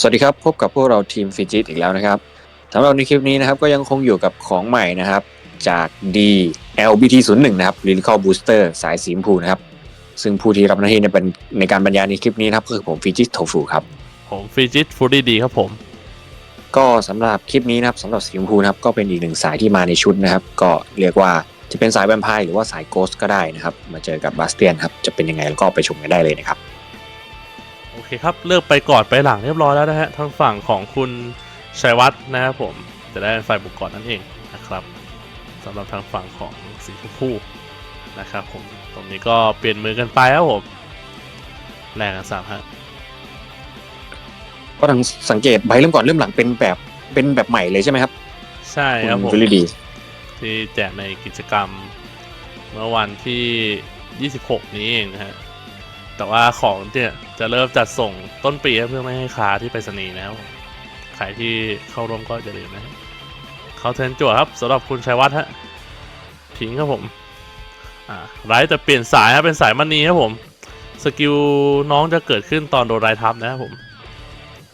สวัสดีครับ พบกับพวกเราทีมฟิจิตอีกแล้วนะครับสำหรับในคลิปนี้นะครับก็ยังคงอยู่กับของใหม่นะครับ จาก D LBT 0 1 นะครับ Lyrical Booster สายสีชมพูนะครับ ซึ่งผู้ที่รับหน้าที่ในเป็นในการบรรยายในคลิปนี้นะครับก็คือผมฟิจิตโทฟูครับ ผมฟิจิตฟูดี้ดีครับผม ก็สำหรับคลิปนี้นะครับสำหรับสีชมพูนะครับก็เป็นอีกหนึ่งสายที่มาในชุดนะครับ ก็เรียกว่าจะเป็นสายแวมไพร์หรือว่าสายโกสก็ได้นะครับ มาเจอกับบาสเตียนครับจะเป็นยังไงแล้วก็ไปชมกันได้เลยนะครับโอ เคครับ เลือกไปก่อนไปหลังเรียบร้อยแล้วนะฮะทางฝั่งของคุณชัยวัฒน์นะครับผมจะได้เป็นฝ่ายบุกก่อนนั่นเองนะครับสำหรับทางฝั่งของสีชมพูนะครับผมตรงนี้ก็เปลี่ยนมือกันไปครับผมแรงกันสามฮะก็ทางสังเกตใบเริ่มก่อนเริ่มหลังเป็นแบบเป็นแบบใหม่เลยใช่ไหมครับ ใช่ครับผมฟิลิดีที่แจกในกิจกรรมเมื่อวันที่ 26 นี้เองนะฮะ แต่ว่าของเนี่ยจะเริ่มจัดส่งต้นปีเพื่อไม่ให้ค้าที่ไปรษณีย์นะครับผมใครที่เข้าร่วมก็อย่าลืมนะเขาเทนจั่วครับสำหรับคุณชัยวัฒน์ฮะทิ้งครับผมอ่าไรแต่เปลี่ยนสายครับเป็นสายมันนีครับผมสกิลน้องจะเกิดขึ้นตอนโดนไรทับนะครับผม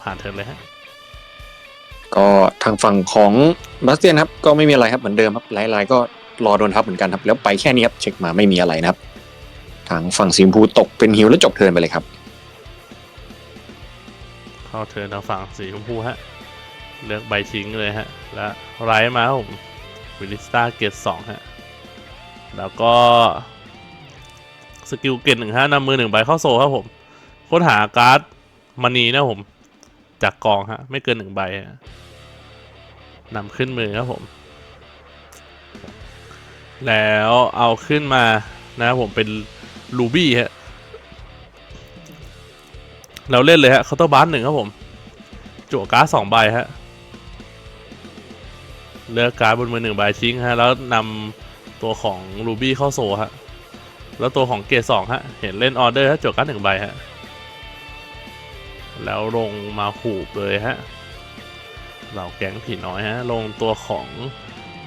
ผ่านเทิร์นเลยฮะก็ทางฝั่งของบาสเตียนครับก็ไม่มีอะไรครับเหมือนเดิมครับหลายๆก็รอโดนทับเหมือนกันครับแล้วไปแค่นี้ครับเช็คมาไม่มีอะไรนะครับ ทางฝั่งซิมพูตกเป็นฮิวแล้วจบเทิร์นไปเลยครับ เข้าเทิร์นทางฝั่งสีชมพูฮะ เลือกใบทิ้งเลยฮะ และไร้มาครับผมวิลิสตาเกตสองฮะ แล้วก็สกิลเกตหนึ่งฮะนำมือหนึ่งใบเข้าโซครับผม ค้นหาการ์ดมณีนะผม จากกองฮะ ไม่เกินหนึ่งใบฮะนำขึ้นมือครับผม แล้วเอาขึ้นมานะครับผมเป็น ลูบี้ฮะ เราเล่นเลยฮะเคาน์เตอร์บาร์หนึ่งครับผม จั่วการ์ดสองใบฮะ เลือกการ์ดบนมือหนึ่งใบทิ้งฮะ แล้วนำตัวของรูบี้เข้าโซฮะ แล้วตัวของเกรดสองฮะ เห็นเล่นออเดอร์ฮะจั่วการ์ดหนึ่งใบฮะ แล้วลงมาหูบเลยฮะเหล่าแก๊งผีน้อยฮะ ลงตัวของ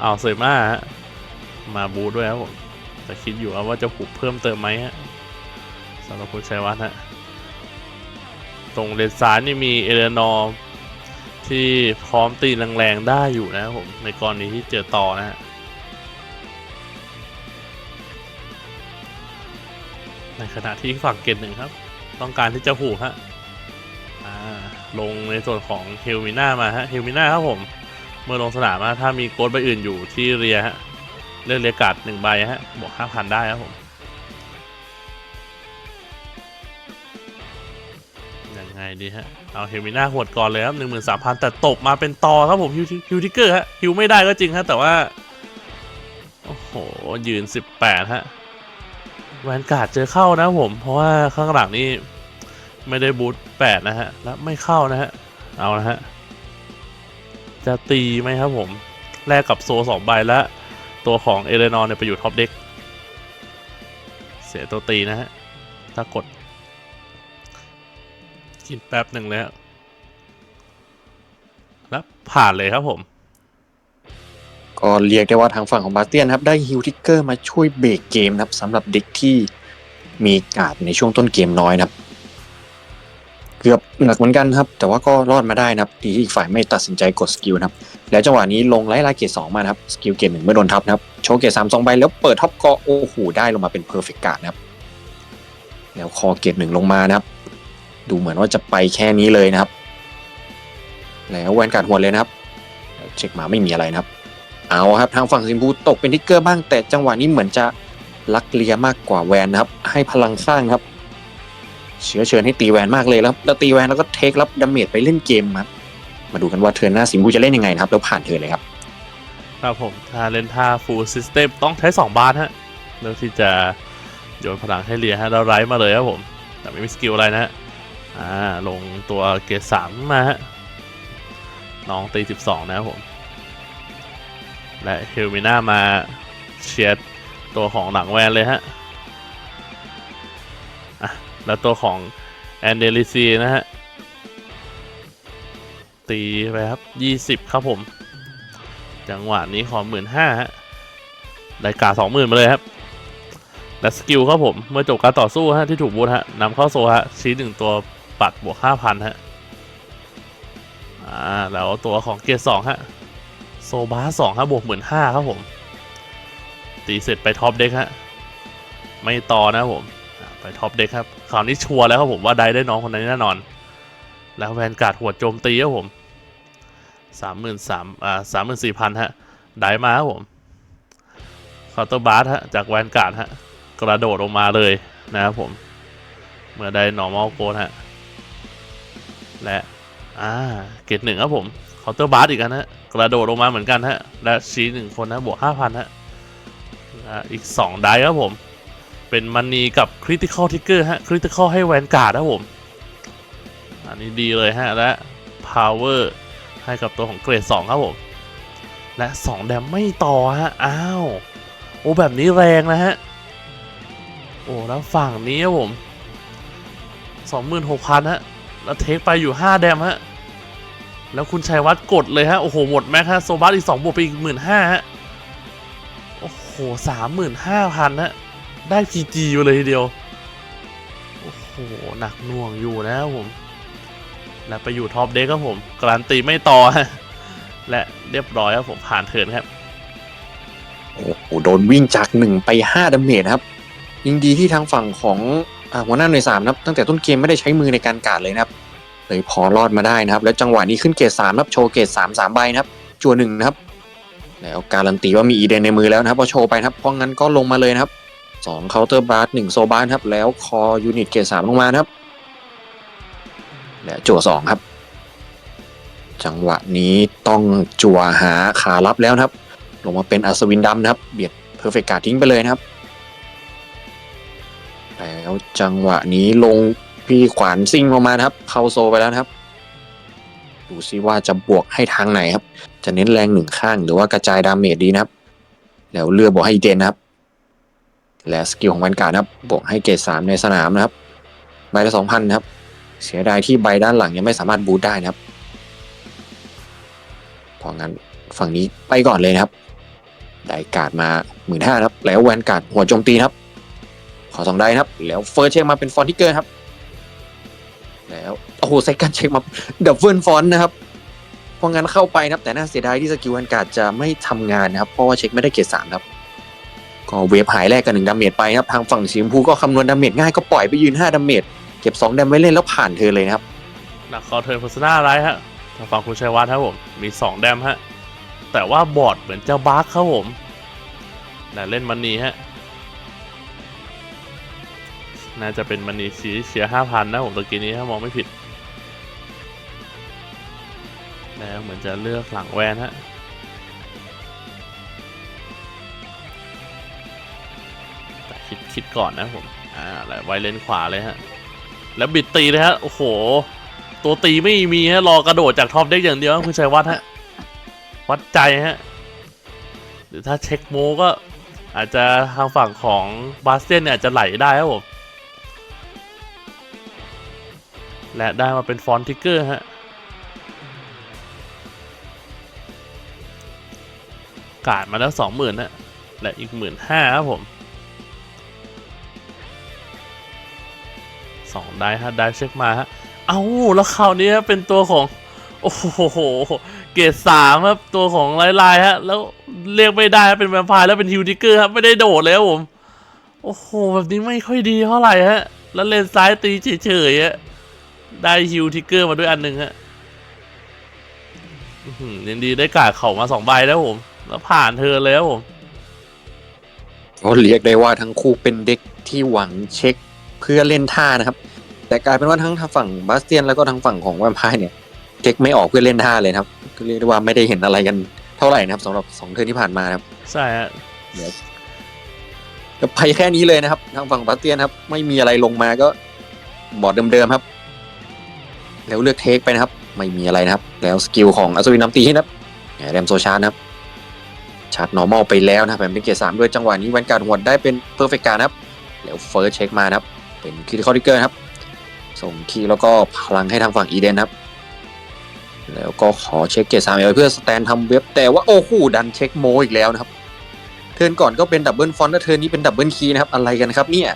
อัลเซมาฮะ มาบูด้วยครับผม แต่คิดอยู่ว่าจะผูกเพิ่มเติมไหมฮะสำหรับคุณชัยวัฒน์ฮะตรงเลนซ้ายนี่มีเอเลนอร์ที่พร้อมตีแรงๆได้อยู่นะครับผมในกรณีที่เจอต่อนะฮะในขณะที่ฝั่งเกตหนึ่งครับ ต้องการที่จะผูกฮะลงในส่วนของเฮลมิน่ามาฮะเฮลมิน่าครับผม เมื่อลงสนามอะถ้ามีโกดใบอื่นอยู่ที่เรียฮะ เลือกเรียกาดหนึ่งใบฮะบวกห้าพันได้ครับผมยังไงดีฮะ เอาเฮมิน่าหวดก่อนเลยครับหนึ่งหมื่นสามพันแต่ตบมาเป็นตอครับผมฮิวฮิวทิกเกอร์ฮะฮิวไม่ได้ก็จริงฮะ แต่ว่า โอ้โห ยืนสิบแปดฮะแวนการ์ดเจอเข้านะผม เพราะว่าข้างหลังนี่ไม่ได้บูทแปดนะฮะ และไม่เข้านะฮะ เอานะฮะ จะตีไหมครับผม แลกกับโซสองใบและ ตัวของเอเลนอร์เนี่ยไปอยู่ท็อปเด็กเสียตัวตีนะฮะ ถ้ากด กินแป๊บหนึ่งเลยฮะแล้วผ่านเลยครับผม ก็เรียกได้ว่าทางฝั่งของบาสเตียนครับ ได้ฮิวทิกเกอร์มาช่วยเบรกเกมนะครับสำหรับเด็กที่มีกาดในช่วงต้นเกมน้อยนะครับ กือบหนักเหมือนกันครับ แต่ว่าก็รอดมาได้นะครับดีที่อีกฝ่ายไม่ตัดสินใจกดสกิลนะครับแล้วจังหวะนี้ลงไล่ลาเกตสองมานะครับสกิลเกตหนึ่งเมื่อโดนทับนะครับโชว์เกตสามสองใบแล้วเปิดท็อปก็โอ้โหได้ลงมาเป็นเพอร์เฟกต์การ์ดนะครับแล้วคอเกตหนึ่งลงมานะครับ ดูเหมือนว่าจะไปแค่นี้เลยนะครับ แล้วแวนการ์ดหัวเลยนะครับเช็คมาไม่มีอะไรนะครับ เอาครับทางฝั่งซิมพูตกเป็นทิกเกอร์บ้างแต่จังหวะนี้เหมือนจะลักเลียมากกว่าแวนนะครับ ให้พลังสร้างครับ เชื้อเชิญให้ตีแวนมากเลยแล้วแล้วตีแวนแล้วก็เทครับดาเมจไปเล่นเกมครับมาดูกันว่าเทิร์นหน้าซิมพูจะเล่นยังไงนะครับ แล้วผ่านเทิร์นเลยครับ ครับผมถ้าเล่นท่า full system ต้องใช้2บาทฮะเลือกที่จะโยนพลังให้เรียฮะแล้วไรมาเลยครับผม แต่ไม่มีสกิลอะไรนะฮะอ่าลงตัวเกรดสามมาฮะน้องตี12นะครับผม และเฮลมิน่ามาเชียร์ตัวของหลังแวนเลยฮะ แล้วตัวของแอนเดลิซีนะฮะ ตีไปครับ 20 ครับผม จังหวะนี้ขอหมื่นห้าฮะรายการสองหมื่นมาเลยครับ และสกิลครับผม เมื่อจบการต่อสู้ฮะที่ถูกบูทฮะนำเข้าโซฮะ ชี้หนึ่งตัวปัดบวกห้าพันฮะ อ่า แล้วตัวของเกียร์สองฮะ โซบาสองฮะบวกหมื่นห้าครับผม ตีเสร็จไปท็อปเด็กฮะ ไม่ต่อนะผม ท็อปเด็กครับคราวนี้ชัวร์แล้วครับผมว่าได้ได้น้องคนนั้นแน่นอน แล้วแวนการ์ดหัวโจมตีครับผมสามหมื่นสามอ่าสามหมื่นสี่พันฮะ ได้มาครับผมคาร์เตอร์บาร์ฮะ จากแวนการ์ดฮะ กระโดดลงมาเลยนะครับผม เมื่อได้ normal code ฮะ และอ่าเกตหนึ่งครับผมคาน์เตอร์บาร์อีกอันฮะ กระโดดลงมาเหมือนกันฮะ และชี้หนึ่งคนนะบวกห้าพันฮะและอีกสองได้ครับผม เป็นมันนีกับคริติคอลทิกเกอร์ฮะคริติคอลให้แวนการ์ดครับผม อันนี้ดีเลยฮะ และ power ให้กับตัวของเกรดสองครับผม และสองแดมไม่ต่อฮะ อ้าว โอ้ แบบนี้แรงนะฮะ โอ้ แล้วฝั่งนี้ครับผมสองหมื่นหกพันฮะ แล้วเทคไปอยู่ห้าแดมฮะ แล้วคุณชัยวัฒน์กดเลยฮะ โอ้โห หมดแม็กฮะ โซบัสอีกสองบวกไปอีกหมื่นห้าฮะ โอ้โหสามหมื่นห้าพันฮะ ได้พีจีอยู่เลยทีเดียว โอ้โห หนักหน่วงอยู่นะผม และไปอยู่ท็อปเด็กครับผม การันตีไม่ต่อฮะ และเรียบร้อยครับผมผ่านเทิร์นครับ โอ้โหโดนวิ่งจากหนึ่งไปห้าดาเมจนะครับ ยิงดีที่ทางฝั่งของอ่าหัวหน้าหน่วยสามนะครับ ตั้งแต่ต้นเกมไม่ได้ใช้มือในการการดเลยนะครับ เลยพอรอดมาได้นะครับ แล้วจังหวะนี้ขึ้นเกรดสามนะครับ โชว์เกรดสามสามใบนะครับ จัวหนึ่งนะครับ แล้วการันตีว่ามีอีเดนในมือแล้วนะครับพอโชว์ไปนะครับ เพราะงั้นก็ลงมาเลยนะครับ สองเคาน์เตอร์บาร์หนึ่งโซบาร์ครับ แล้วคอยูนิตเกรดสามลงมาครับ และจั่วสองครับ จังหวะนี้ต้องจั่วหาขารับแล้วครับ ลงมาเป็นอัศวินดำนะครับ เบียดเพอร์เฟกต์การ์ดทิ้งไปเลยนะครับ แล้วจังหวะนี้ลงพี่ขวานซิ่งลงมาครับ เข้าโซไปแล้วครับดูซิว่าจะบวกให้ทางไหนครับ จะเน้นแรงหนึ่งข้างหรือว่ากระจายดาเมจดีนะครับ แล้วเลือกบวกให้อีเดนนะครับ และสกิลของแวนการ์ดนะครับบวกให้เกรดสามในสนามนะครับใบละสองพันครับ เสียดายที่ใบด้านหลังยังไม่สามารถบูทได้นะครับเพราะงั้นฝั่งนี้ไปก่อนเลยนะครับ ได้การ์ดมาหมื่นห้าครับ แล้วแวนการ์ดหัวโจมตีครับ ขอสองได้นะครับ แล้วเฟิร์สเช็คมาเป็นฟอนติเกอร์ครับ แล้วโอ้โหไซกันเช็คมาดับเบิลฟอนนะครับเพราะงั้นเข้าไปนะครับ แต่น่าเสียดายที่สกิลแวนการ์ดจะไม่ทำงานนะครับ เพราะว่าเช็คไม่ได้เกรดสามครับ ก็เวฟหายแรกกันหนึ่งดาเมจไปนะครับทางฝั่งสีชมพูก็คำนวณดาเมจง่ายก็ปล่อยไปยืนห้าดาเมจเก็บสองดาเมจไว้เล่นแล้วผ่านเธอเลยนะครับหนักคอเทิร์นโฆษณาอะไรฮะทางฝั่งคุณชัยวัฒน์ครับผมมีสองแดมฮะแต่ว่าบอร์ดเหมือนจะบั๊กครับผมแต่เล่นมันนีฮะน่าจะเป็นมันนีสีเชียห้าพันนะผมตะกี้นี้ถ้ามองไม่ผิดแล้วเหมือนจะเลือกหลังแวนฮะ คิดก่อนนะผมอ่าแล้วไวเลนขวาเลยฮะ แล้วบิดตีเลยฮะโอ้โห ตัวตีไม่มีฮะรอกระโดดจากท็อปเด็กอย่างเดียวคุณชัยวัฒน์ฮะวัดใจฮะหรือถ้าเช็คโมก็อาจจะทางฝั่งของบาสเตียนเนี่ยอาจจะไหลได้ครับผมและได้มาเป็นฟอนต์ทิกเกอร์ฮะกาดมาแล้วสองหมื่นฮะและอีกหมื่นห้าครับผม สองได้ฮะได้เช็คมาฮะ เอ้าแล้วคราวนี้เป็นตัวของ โอ้โห เกรดสามครับ ตัวของไลไลฮะ แล้วเรียกไม่ได้เป็นแวมไพร์แล้วเป็นฮิวทิกเกอร์ครับ ไม่ได้โดดเลยครับผม โอ้โห แบบนี้ไม่ค่อยดีเท่าไหร่ฮะ แล้วเลนซ้ายตีเฉยๆฮะ ได้ฮิวทิกเกอร์มาด้วยอันหนึ่งฮะอื้อหือยังดีได้กาดเข่ามาสองใบแล้วผม แล้วผ่านเธอแล้วผมก็เรียกได้ว่าทั้งคู่เป็นเด็กที่หวังเช็ค พื่อเล่นท่านะครับ แต่กลายเป็นว่าทั้งทางฝั่งบาสเตียนแล้วก็ทางฝั่งของแวมไพร์เนี่ยเช็คไม่ออกเพื่อเล่นท่าเลยนะครับก็เรียกได้ว่าไม่ได้เห็นอะไรกันเท่าไหร่นะครับสำหรับสองเทิร์นที่ผ่านมานะครับใช่ฮะก็ไปแค่นี้เลยนะครับ ทางฝั่งบาสเตียนครับ ไม่มีอะไรลงมาก็บอร์ดเดิมๆครับ แล้วเลือกเทคไปนะครับ ไม่มีอะไรนะครับ แล้วสกิลของอัศวินน้ำตีให้นะครับแรมโซชาร์นะครับชาร์จนอร์มอลไปแล้วนะครับเป็นเกียร์สามด้วยจังหวะนี้แวนการ์ดหัวดได้เป็นเพอร์เฟกต์การนะครับแล้วเฟิร์สเช็คมานะครับ เป็นคิริคอติเกอร์ครับ ส่งคีย์แล้วก็พลังให้ทางฝั่งอีเดนครับ แล้วก็ขอเช็คเกียร์สามเอเพื่อสแตนทำเว็บแต่ว่าโอ้โหดันเช็คโมอีกแล้วนะครับ เทิร์นก่อนก็เป็นดับเบิลฟอนต์แล้วเทิร์นนี้เป็นดับเบิลคีย์นะครับ อะไรกันครับเนี่ย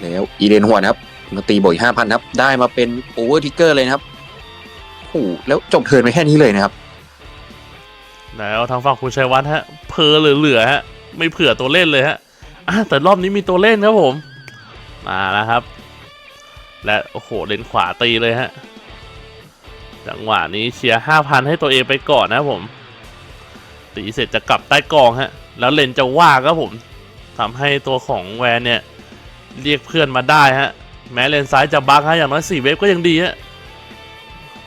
แล้วอีเดนหัวนะครับมาตีบวกอีกห้าพันครับ ได้มาเป็นโอเวอร์ทิกเกอร์เลยนะครับโหแล้วจบเทิร์นไปแค่นี้เลยนะครับแล้วทางฝั่งคุณชัยวัฒน์ฮะเพอเหลือๆฮะ ไม่เผื่อตัวเล่นเลยฮะแต่รอบนี้มีตัวเล่นครับผม มาแล้วครับ และโอ้โหเลนขวาตีเลยฮะ จังหวะนี้เชียร์ห้าพันให้ตัวเองไปก่อนนะผม ตีเสร็จจะกลับใต้กองฮะ แล้วเลนจะว่าครับผมทำให้ตัวของแวนเนี่ย เรียกเพื่อนมาได้ฮะ แม้เลนซ้ายจะบังฮะอย่างน้อยสี่เวฟก็ยังดีฮะ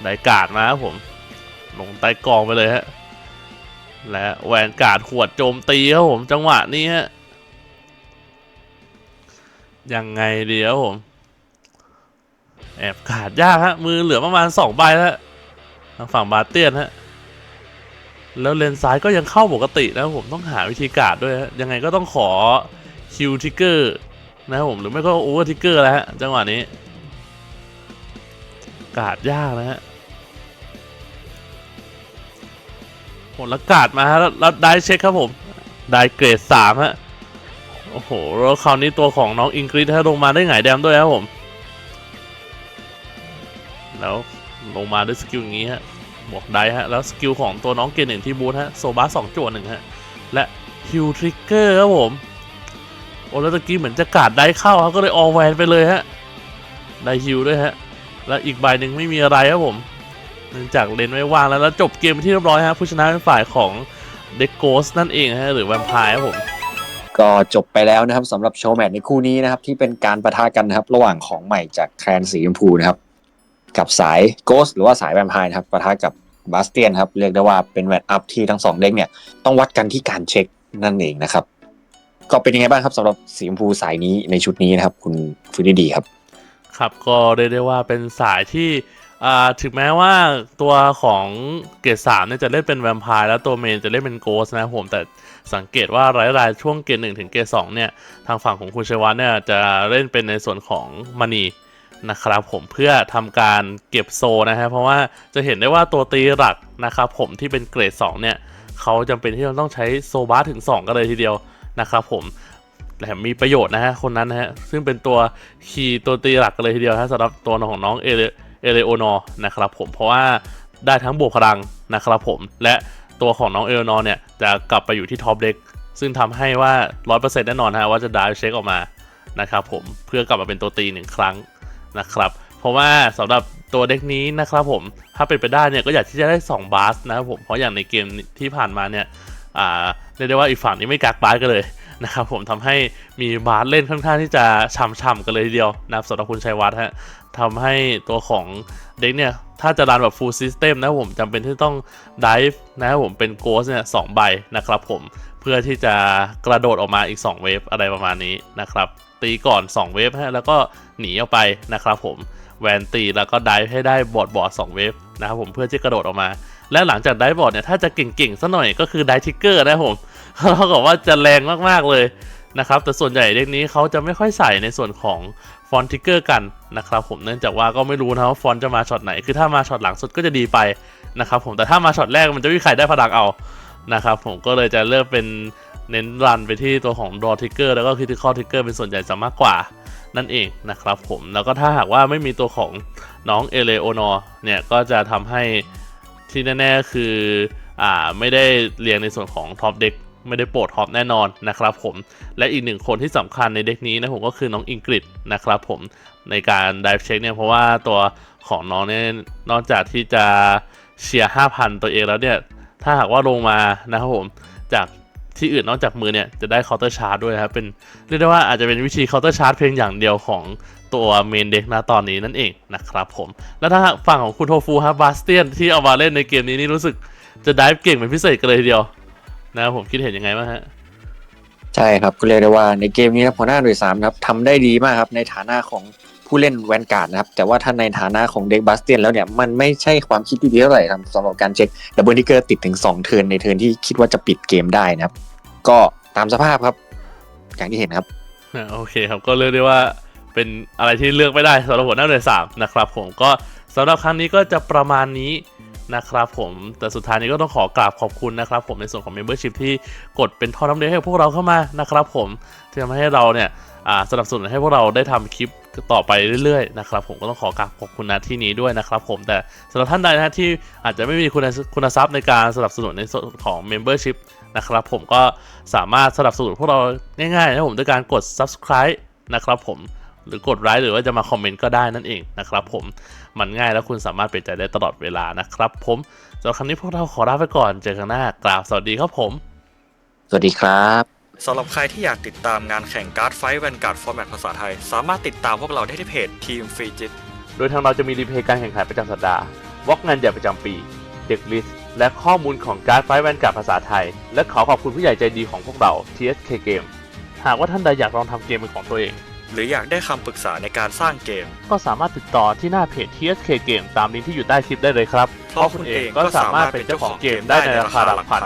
ได้กาดมาครับผม ลงใต้กองไปเลยฮะ และแวนกาดขวดโจมตีครับผมจังหวะนี้ฮะ ยังไงดีครับผม แอบขาดยากฮะ มือเหลือประมาณสองใบแล้วทางฝั่งบาเตียนฮะ แล้วเลนซ้ายก็ยังเข้าปกตินะผมต้องหาวิธีการดด้วยฮะ ยังไงก็ต้องขอคิวทิกเกอร์นะครับผมหรือไม่ก็โอเวอร์ทิกเกอร์แล้วฮะ จังหวะนี้ กาดยากนะฮะผลละกาดมาฮะแล้วแล้วได้เช็คครับผม ได้เกรดสามฮะ โอ้โหแล้วคราวนี้ตัวของน้องอิงกฤษฮะลงมาได้ไงายแดมด้วยครับผม แล้วลงมาด้วยสกิลอย่างนี้ฮะบวกได้ฮะ แล้วสกิลของตัวน้องเกรดหนึ่งที่บูทฮะ โซบาสองจวดหนึ่งฮะ และฮิวทริกเกอร์ครับผม โอ้แล้วตะกี้เหมือนจะกาดได้เข้าครับก็เลยออแวนไปเลยฮะ ได้ฮิวด้วยฮะ แล้วอีกใบหนึ่งไม่มีอะไรครับผมเนื่องจากเลนไม่ว่างแล้วแล้วจบเกมไปที่เรียบร้อยฮะผู้ชนะเป็นฝ่ายของเด็กโกสนั่นเองฮะหรือแวมไพร์ครับผม ก็จบไปแล้วนะครับสำหรับโชว์แมตช์ในคู่นี้นะครับ ที่เป็นการประทะกันนะครับ ระหว่างของใหม่จากแคลนสีชมพูนะครับ กับสายโกสหรือว่าสายแวมไพร์นะครับประทะกับบาสเตียนครับเรียกได้ว่าเป็นแมตช์อัพที่ทั้งสองเด็กเนี่ยต้องวัดกันที่การเช็คนั่นเองนะครับ ก็เป็นยังไงบ้างครับสำหรับสีชมพูสายนี้ในชุดนี้นะครับ คุณฟิลิดีครับ ครับก็เรียกได้ว่าเป็นสายที่ ถึงแม้ว่าตัวของเกรดสามเนี่ยจะเล่นเป็นแวมไพร์แล้วตัวเมนจะเล่นเป็นโกสนะผมแต่สังเกตว่าหลายๆช่วงเกรดหนึ่งถึงเกรดสองเนี่ยทางฝั่งของคุณชัยวัฒน์เนี่ยจะเล่นเป็นในส่วนของมณีนะครับผมเพื่อทำการเก็บโซนะฮะเพราะว่าจะเห็นได้ว่าตัวตีหลักนะครับผมที่เป็นเกรดสองเนี่ยเขาจำเป็นที่จะต้องใช้โซบาสถึง 2 กันเลยทีเดียวนะครับผมแถมมีประโยชน์นะฮะคนนั้นนะฮะซึ่งเป็นตัวคีย์ตัวตีหลักกันเลยทีเดียวฮะสำหรับตัวของน้องเอ เอเลโอนอร์นะครับผมเพราะว่าได้ทั้งบวกพลังนะครับผม และตัวของน้องเอเลโอนอร์เนี่ย จะกลับไปอยู่ที่ท็อปเด็กซึ่งทำให้ว่า 100%แน่นอนฮะว่าจะได้เช็คออกมานะครับผมเพื่อกลับมาเป็นตัวตีหนึ่งครั้งนะครับเพราะว่าสำหรับตัวเด็กนี้นะครับผมถ้าเป็นไปได้เนี่ยก็อยากที่จะได้ 2 บาสนะครับผมเพราะอย่างในเกมที่ผ่านมาเนี่ยอ่าเรียกได้ว่าอีกฝั่งนี้ไม่กักบาสกันเลย นะครับผมทำให้มีบาสเล่นค่อนข้างที่จะช่ำๆกันเลยทีเดียวนะครับสำหรับคุณชัยวัฒน์ฮะทำให้ตัวของเด็กเนี่ยถ้าจะรันแบบ full system นะผมจำเป็นที่ต้อง dive นะครับผมเป็น ghost เนี่ยสองใบนะครับผมเพื่อที่จะกระโดดออกมาอีก 2 เวฟอะไรประมาณนี้นะครับตีก่อน 2 เวฟฮะแล้วก็หนีออกไปนะครับผมแวนตีแล้วก็ dive ให้ได้บอดบอด2เวฟนะครับผมเพื่อที่กระโดดออกมา และหลังจากไดบอร์ดเนี่ยถ้าจะเก่งๆสัหน่อยก็คือไดทิกเกอร์นะครับผม เท่ากับว่าจะแรงมากๆเลยนะครับ แต่ส่วนใหญ่เด็กนี้เขาจะไม่ค่อยใส่ในส่วนของฟอนต์ทิกเกอร์กันนะครับผมเนื่องจากว่าก็ไม่รู้นะว่าฟอนต์จะมาช็อตไหน คือถ้ามาช็อตหลังสุดก็จะดีไปนะครับผมแต่ถ้ามาช็อตแรกมันจะไม่มีใครได้พลังเอานะครับผมก็เลยจะเลือกเป็นเน้นรันไปที่ตัวของดอทิกเกอร์แล้วก็คิติคอทิกเกอร์เป็นส่วนใหญ่จะมากกว่านั่นเองนะครับผมแล้วก็ถ้าหากว่าไม่มีตัวของน้องเอเลโอนอร์เนี่ยก็จะทำให้ที่แน่ๆคืออ่าไม่ได้เรียงในส่วนของท็อปเด็ก ไม่ได้โปรดท็อปแน่นอนนะครับผมและอีกหนึ่งคนที่สำคัญในเด็กนี้นะผมก็คือน้องอิงกฤษนะครับผมในการดิฟเช็คเนี่ยเพราะว่าตัวของน้องเนี่ยนอกจากที่จะเชียร์5,000 ตัวเองแล้วเนี่ย ถ้าหากว่าลงมานะครับผมจากที่อื่นนอกจากมือเนี่ย จะได้เคาน์เตอร์ชาร์จด้วยครับเป็นเรียกได้ว่าอาจจะเป็นวิธีเคาน์เตอร์ชาร์จเพียงอย่างเดียวของตัวเมนเด็กนะตอนนี้นั่นเองนะครับผม แล้วถ้าฝั่งของคุณโทฟูครับบาสเตียนที่เอามาเล่นในเกมนี้นี่รู้สึกจะดิฟเก่งเป็นพิเศษกันเลยทีเดียว นะครับผมคิดเห็นยังไงบ้างฮะ ใช่ครับก็เรียกได้ว่าในเกมนี้นะหัวหน้าหน่วยสามนะครับทำได้ดีมากครับในฐานะของผู้เล่นแวนการ์ดนะครับ แต่ว่าถ้าในฐานะของเด็กบาสเตียนแล้วเนี่ย มันไม่ใช่ความคิดที่ดีเท่าไหร่ครับสำหรับการเช็คดับเบิลทิกเกอร์ติดถึง 2 เทิร์นในเทิร์นที่คิดว่าจะปิดเกมได้นะครับ ก็ตามสภาพครับ อย่างที่เห็นครับอ่าโอเคครับก็เรียกได้ว่าเป็นอะไรที่เลือกไม่ได้สำหรับหัวหน้าเรือสามนะครับผมก็สำหรับครั้งนี้ก็จะประมาณนี้ นะครับผมแต่สุดท้ายนี้ก็ต้องขอกราบขอบคุณนะครับผมในส่วนของ Membership ที่กดเป็นท่อน้ำเลี้ยงให้พวกเราเข้ามานะครับผมที่ทำให้เราเนี่ยสนับสนุนให้พวกเราได้ทำคลิปต่อไปเรื่อยๆนะครับผมก็ต้องขอกราบขอบคุณนะที่นี้ด้วยนะครับผมแต่สำหรับท่านใดนะที่อาจจะไม่มีคุณคุณทรัพย์ในการสนับสนุนในส่วนของ Membership นะครับผมก็สามารถสนับสนุนพวกเราง่ายๆนะครับผมด้วยการกด subscribe นะครับผม หรือกดไลค์หรือว่าจะมาคอมเมนต์ก็ได้นั่นเองนะครับผมมันง่ายแล้วคุณสามารถเปลี่ยนใจได้ตลอดเวลานะครับผมสำหรับครั้งนี้พวกเราขอลาไปก่อนเจอกันหน้ากราบสวัสดีครับผม สวัสดีครับสำหรับใครที่อยากติดตามงานแข่งการ์ดไฟท์แวนการ์ดฟอร์แมตภาษาไทย สามารถติดตามพวกเราได้ที่เพจทีมฟรีจิตโดยทางเราจะมีรีเพลย์การแข่งขันประจำสัปดาห์วอกงานใหญ่ประจำปี เด็กลิสต์และข้อมูลของการ์ดไฟแวนการ์ดภาษาไทย และขอขอบคุณผู้ใหญ่ใจดีของพวกเรา TSK Game หากว่าท่านใดอยากลองทำเกมเป็นของตัวเอง หรืออยากได้คำปรึกษาในการสร้างเกม ก็สามารถติดต่อที่หน้าเพจ TSK Game ตามลิงก์ที่อยู่ใต้คลิปได้เลยครับ เพราะคุณเองก็สามารถเป็นเจ้าของเกมได้ในราคาหลักพัน